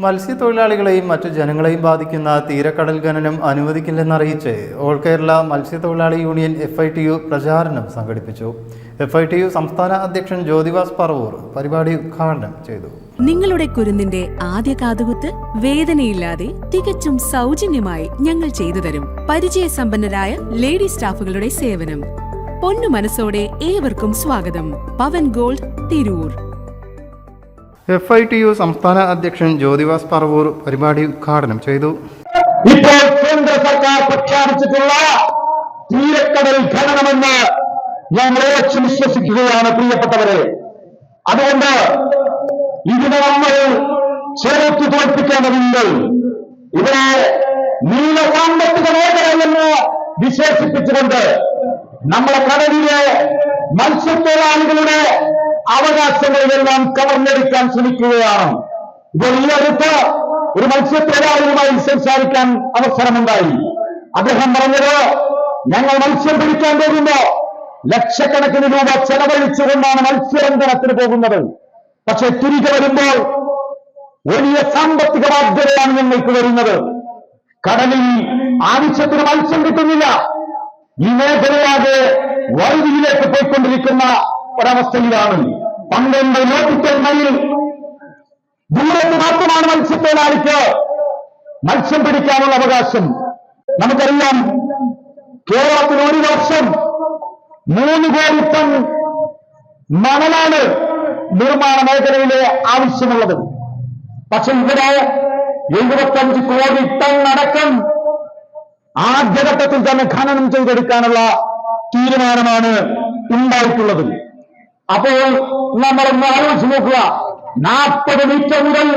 മത്സ്യത്തൊഴിലാളികളെയും മറ്റു ജനങ്ങളെയും ബാധിക്കുന്ന തീരക്കടൽ ഖനനം അനുവദിക്കില്ലെന്നറിയിച്ച് ഓൾ കേരള മത്സ്യത്തൊഴിലാളി union F I T U പ്രചാരണം സംഘടിപ്പിച്ചു. എഫ് ഐ ടി യു സംസ്ഥാന അധ്യക്ഷൻ ജ്യോതിവാസ് പറവൂർ പരിപാടി ഉദ്ഘാടനം ചെയ്തു. നിങ്ങളുടെ കുരുന്നിന്റെ ആദ്യ കാതുകുത്ത് വേദനയില്ലാതെ തികച്ചും സൗജന്യമായി ഞങ്ങൾ ചെയ്തു തരും. പരിചയസമ്പന്നരായ ലേഡി സ്റ്റാഫുകളുടെ സേവനം. പൊന്നു മനസ്സോടെ ഏവർക്കും സ്വാഗതം. Pavan gold Tirur. F I T U സംസ്ഥാന അധ്യക്ഷൻ ജ്യോതിവാസ് പറവൂർ പരിപാടി ഉദ്ഘാടനം ചെയ്തു. ഇപ്പോൾ കേന്ദ്ര സർക്കാർ പ്രഖ്യാപിച്ചിട്ടുള്ള തീരക്കടൽ ഖനനമെന്ന് ഞാൻ ഉറച്ചു വിശ്വസിക്കുകയാണ് പ്രിയപ്പെട്ടവരെ. അതുകൊണ്ട് ഇതിനെ നമ്മൾ ചേർത്ത് തോൽപ്പിക്കേണ്ടതുണ്ട്. ഇവിടെ നീല സാമ്പത്തിക മേഖല എന്ന് വിശേഷിപ്പിച്ചുകൊണ്ട് നമ്മുടെ കടലിലെ മത്സ്യത്തൊഴിലാളികളുടെ അവകാശങ്ങളിലെല്ലാം കവർന്നെടുക്കാൻ ശ്രമിക്കുകയാണ്. ഇപ്പോൾ ഒരു മത്സ്യത്തൊഴിലാളിയുമായി സംസാരിക്കാൻ അവസരമുണ്ടായി. അദ്ദേഹം പറഞ്ഞത് ഞങ്ങൾ മത്സ്യം പിടിക്കാൻ പോകുമ്പോ ലക്ഷക്കണക്കിന് രൂപ ചെലവഴിച്ചുകൊണ്ടാണ് മത്സ്യബന്ധനത്തിന് പോകുന്നത്. പക്ഷെ തിരികെ വരുമ്പോൾ വലിയ സാമ്പത്തിക ബാധ്യതയാണ് ഞങ്ങൾക്ക് വരുന്നത്. കടലിൽ ആവശ്യത്തിന് മത്സ്യം കിട്ടുന്നില്ല. ഈ മേഖലയാകെ വൈദ്യുതിയിലേക്ക് പോയിക്കൊണ്ടിരിക്കുന്ന ഒരവസ്ഥയിലാണ്. പന്ത്രണ്ട് മൈൽ ദൂരത്ത് മാത്രമാണ് മത്സ്യത്തൊഴിലാളിക്ക് മത്സ്യം പിടിക്കാനുള്ള അവകാശം. നമുക്കറിയാം കേരളത്തിൽ ഒരു വർഷം മൂന്ന് കോടി ടൺ മണലാണ് നിർമ്മാണ മേഖലയിലെ ആവശ്യമുള്ളത്. പക്ഷെ ഇവിടെ എഴുപത്തഞ്ച് കോടി ടൺ അടക്കം ആദ്യഘട്ടത്തിൽ തന്നെ ഖനനം ചെയ്തെടുക്കാനുള്ള തീരുമാനമാണ് ഉണ്ടായിട്ടുള്ളത്. അപ്പോൾ നമ്മൾ ആലോചിച്ച് നോക്കുക. നാൽപ്പത് മീറ്റർ മുതൽ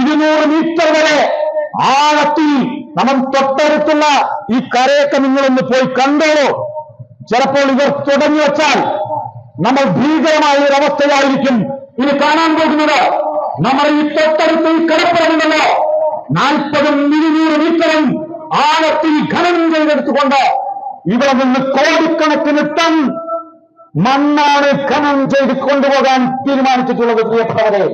ഇരുന്നൂറ് മീറ്റർ വരെ ആഴത്തിൽ നമ്മൾ തൊട്ടടുത്തുള്ള ഈ കരയൊക്കെ നിങ്ങളൊന്ന് പോയി കണ്ടോളൂ. ചിലപ്പോൾ ഇവർ തുടങ്ങി വെച്ചാൽ നമ്മൾ ഭീകരമായ ഒരു അവസ്ഥയായിരിക്കും. ഇത് കാണാൻ പോകുന്നത് നമ്മൾ ഈ തൊട്ടടുത്ത് ഈ കടപ്പുറമുണ്ടല്ലോ. നാൽപ്പതും ഇരുന്നൂറ് മീറ്ററും ആഴത്തിൽ ഖനനം ചെയ്തെടുത്തുകൊണ്ട് ഇവിടെ നിന്ന് കോടിക്കണക്കിന് ടൺ മണ്ണാണ് ഖനനം ചെയ്ത് കൊണ്ടുപോകാൻ തീരുമാനിച്ചിട്ടുള്ളത് പ്രിയപ്പെട്ടവരെ.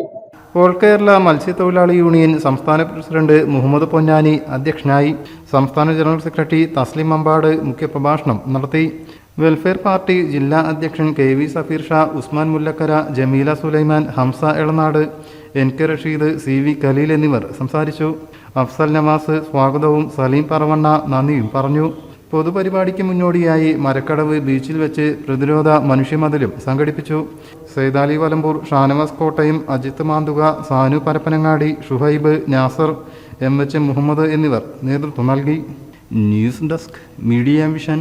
ഓൾ കേരള മത്സ്യത്തൊഴിലാളി യൂണിയൻ സംസ്ഥാന പ്രസിഡന്റ് മുഹമ്മദ് പൊന്നാനി അധ്യക്ഷനായി സംസ്ഥാന ജനറൽ സെക്രട്ടറി തസ്ലിം അമ്പാട് മുഖ്യപ്രഭാഷണം നടത്തി. വെൽഫെയർ പാർട്ടി ജില്ലാ അധ്യക്ഷൻ K V Safeer Shah Usman Mullakkara Jameela Sulaiman Hamza Elanad N K Rasheed C V Khaleel എന്നിവർ സംസാരിച്ചു. അഫ്സൽ നവാസ് സ്വാഗതവും സലീം പറവണ്ണ നന്ദിയും പറഞ്ഞു. പൊതുപരിപാടിക്ക് മുന്നോടിയായി മരക്കടവ് ബീച്ചിൽ വെച്ച് പ്രതിരോധ മനുഷ്യമതിലും സംഘടിപ്പിച്ചു. സൈതാലി വലമ്പൂർ ഷാനവാസ് കോട്ടയം അജിത്ത് മാന്തുക സാനു പരപ്പനങ്ങാടി ഷുഹൈബ് നാസർ എം എച്ച് മുഹമ്മദ് എന്നിവർ നേതൃത്വം നൽകി. News desk media vision.